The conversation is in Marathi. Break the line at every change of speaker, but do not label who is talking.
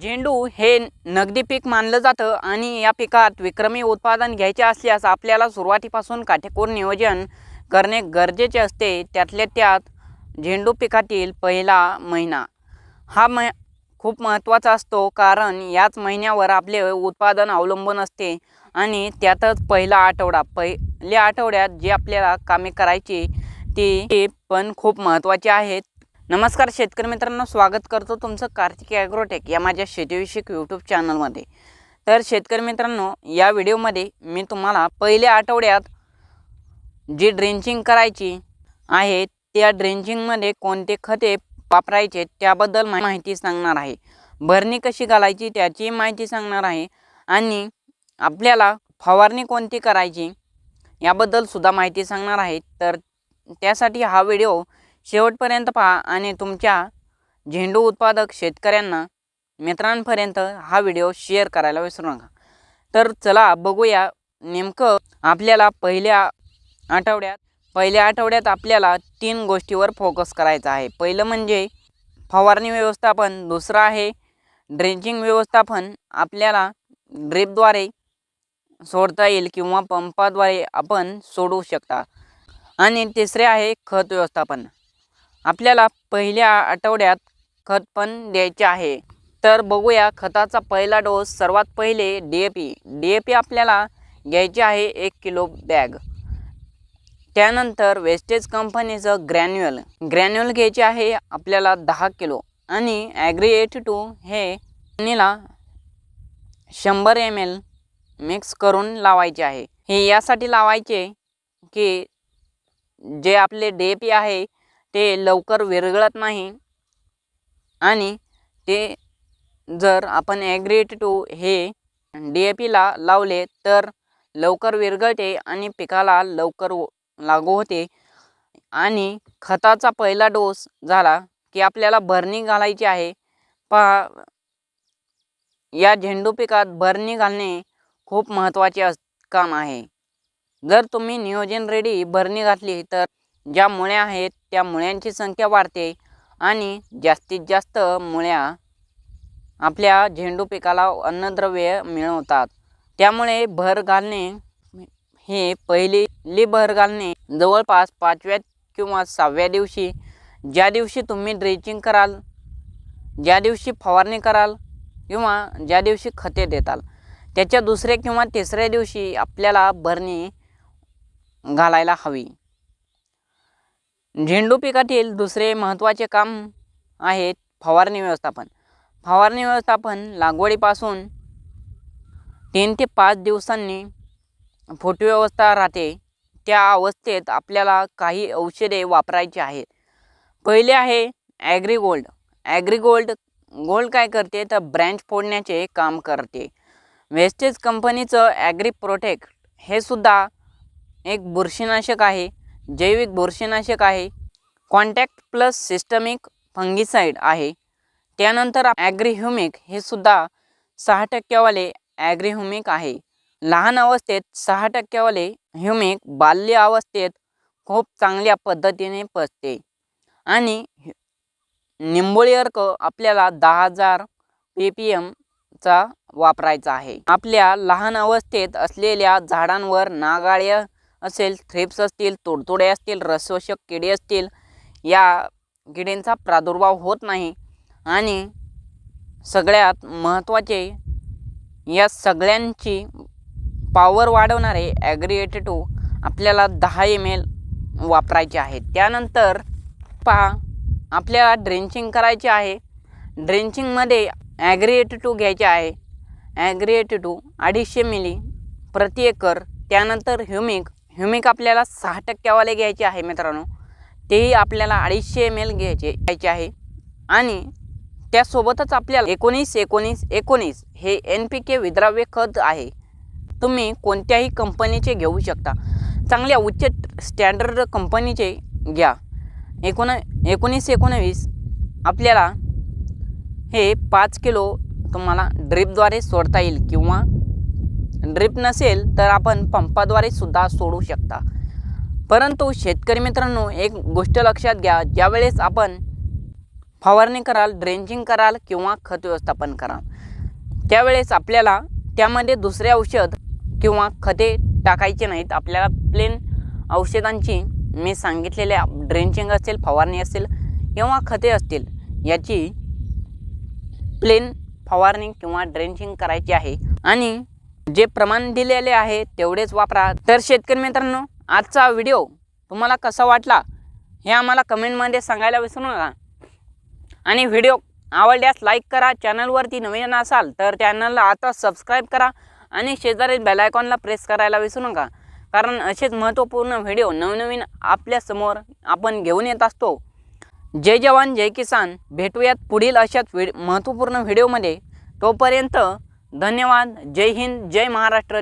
झेंडू हे नगदी पीक मानलं जातं आणि या पिकात विक्रमी उत्पादन घ्यायचे असल्यास आपल्याला सुरुवातीपासून काटेकोर नियोजन करणे गरजेचे असते. त्यातल्या त्यात झेंडू पिकातील पहिला महिना हा मै खूप महत्त्वाचा असतो कारण याच महिन्यावर आपले उत्पादन अवलंबून असते आणि त्यातच पहिला आठवडा पै आपल्या आठवड्यात जे आपल्याला कामे करायची ती पण खूप महत्त्वाची आहेत. नमस्कार शेतकरी मित्रांनो स्वागत करतो तुमचं कार्तिकी ॲग्रोटेक या माझ्या शेतीविषयक यूट्यूब चॅनलमध्ये. तर शेतकरी मित्रांनो या व्हिडिओमध्ये मी तुम्हाला पहिल्या आठवड्यात जी ड्रेंचिंग करायची आहे त्या ड्रेंचिंगमध्ये कोणते खते वापरायचे त्याबद्दल माहिती सांगणार आहे. भरणी कशी घालायची त्याची माहिती सांगणार आहे. आणि आपल्याला फवारणी कोणती करायची याबद्दल सुद्धा माहिती सांगणार आहे. तर त्यासाठी हा व्हिडिओ शेवटपर्यंत पहा आणि तुमच्या झेंडू उत्पादक शेतकऱ्यांना मित्रांपर्यंत हा व्हिडिओ शेअर करायला विसरू नका. तर चला बघूया नेमकं आपल्याला पहिल्या आठवड्यात पहिल्या आठवड्यात आपल्याला तीन गोष्टीवर फोकस करायचा आहे. पहिलं म्हणजे फवारणी व्यवस्थापन दुसरं आहे ड्रेंचिंग व्यवस्थापन. आपल्याला ड्रिपद्वारे सोडता येईल किंवा पंपाद्वारे आपण सोडू शकता. आणि तिसरे आहे खत व्यवस्थापन. आपल्याला पहिल्या आठवड्यात खत पण द्यायचे आहे. तर बघूया खताचा पहिला डोस सर्वात पहिले D A P. D A P आपल्याला घ्यायचे आहे एक किलो बॅग. त्यानंतर वेस्टेज कंपनीचं ग्रॅन्युअल. ग्रॅन्युअल घ्यायचे आहे आपल्याला दहा किलो. आणि ॲग्री एटी टू हे शंभर एम एल मिक्स करून लावायचे आहे. हे यासाठी लावायचे की जे आपले डी ए पी आहे ते लवकर विरघळत नाही आणि ते जर आपण ॲग्रेट टू हे डी ए पीला लावले तर लवकर विरघळते आणि पिकाला लवकर लागू होते. आणि खताचा पहिला डोस झाला की आपल्याला भरणी घालायची आहे. पहा या झेंडू पिकात भरणी घालणे खूप महत्त्वाचे अस काम आहे. जर तुम्ही नियोजन रेडी भरणी घातली तर ज्या मुळ्या आहेत त्या मुळ्यांची संख्या वाढते आणि जास्तीत जास्त मुळ्या आपल्या झेंडू पिकाला अन्नद्रव्य मिळवतात. त्यामुळे भर घालणे हे पहिली भर घालणे जवळपास पाचव्या किंवा सहाव्या दिवशी. ज्या दिवशी तुम्ही ड्रेचिंग कराल ज्या दिवशी फवारणी कराल किंवा ज्या दिवशी खते देताल. त्याच्या दुसऱ्या किंवा तिसऱ्या दिवशी आपल्याला भरणी घालायला हवी. झेंडू पिकातील दुसरे महत्त्वाचे काम आहेत फवारणी व्यवस्थापन. फवारणी व्यवस्थापन लागवडीपासून तीन ते पाच दिवसांनी फुटवी व्यवस्था राहते. त्या अवस्थेत आपल्याला काही औषधे वापरायची आहेत. पहिले आहे ॲग्रीगोल्ड. ॲग्रीगोल्ड गोल्ड काय करते? तर ब्रँच फोडण्याचे काम करते. वेस्टेज कंपनीचं ॲग्री प्रोटेक्ट हे सुद्धा एक बुरशीनाशक आहे जैविक बुरशीनाशक आहे. कॉन्टॅक्ट प्लस सिस्टमिक फंगिसाईड आहे. त्यानंतर ॲग्रीह्युमिक हे सुद्धा सहा टक्क्यावाले ॲग्रीह्युमिक आहे. लहान अवस्थेत सहा टक्क्यावाले ह्युमिक बाल्य अवस्थेत खूप चांगल्या पद्धतीने पचते. आणि निंबोळी अर्क आपल्याला दहा हजार पी पी चा वापरायचा आहे. आपल्या लहान अवस्थेत असलेल्या झाडांवर नागाळ्या असेल थ्रिप्स असतील तोडतोडे असतील रसवशक किडे असतील या किडींचा प्रादुर्भाव होत नाही. आणि सगळ्यात महत्त्वाचे या सगळ्यांची पॉवर वाढवणारे ॲग्रिएट टू आपल्याला दहा एम एल वापरायचे आहे त्यानंतर पहा आपल्याला ड्रेंचिंग करायचे आहे. ड्रेंचिंगमध्ये ॲग्रिएट टू घ्यायचे आहे. ॲग्रिएट टू अडीचशे मिली प्रति एकर त्यानंतर ह्युमिक. ह्युमिक आपल्याला सहा टक्क्यावाले घ्यायचे आहे मित्रांनो. तेही आपल्याला अडीचशे एम एल घ्यायचे घ्यायचे आहे. आणि त्यासोबतच आपल्याला एकोणीस एकोणीस एकोणीस हे एन पी के विद्राव्य खत आहे. तुम्ही कोणत्याही कंपनीचे घेऊ शकता. चांगल्या उच्च स्टँडर्ड कंपनीचे घ्या. एकोण एकोणीस एकोणवीस आपल्याला हे पाच किलो तुम्हाला ड्रिपद्वारे सोडता येईल किंवा ड्रिप नसेल तर आपण पंपाद्वारे सुद्धा सोडू शकता. परंतु शेतकरी मित्रांनो एक गोष्ट लक्षात घ्या ज्यावेळेस आपण फवारणी कराल ड्रेंचिंग कराल किंवा खत व्यवस्थापन कराल त्यावेळेस आपल्याला त्यामध्ये दुसरे औषध किंवा खते टाकायचे नाहीत. आपल्याला प्लेन औषधांची मी सांगितलेल्या ड्रेंचिंग असेल फवारणी असेल किंवा खते असतील याची प्लेन फवारणी किंवा ड्रेंचिंग करायची आहे. आणि जे प्रमाण दिलेले आहे तेवढेच वापरा. तर शेतकरी मित्रांनो आजचा व्हिडिओ तुम्हाला कसा वाटला हे आम्हाला कमेंटमध्ये सांगायला विसरू नका. आणि व्हिडिओ आवडल्यास लाईक करा चॅनलवरती नवीन असाल तर चॅनलला आता सबस्क्राईब करा आणि शेजारी बेल आयकॉनला प्रेस करायला विसरू नका. कारण असेच महत्त्वपूर्ण व्हिडिओ नवनवीन आपल्यासमोर आपण घेऊन येत असतो. जय जवान जय किसान. भेटूयात पुढील अशाच व्हिड महत्त्वपूर्ण व्हिडिओमध्ये. तोपर्यंत धन्यवाद. जय हिंद जय महाराष्ट्र.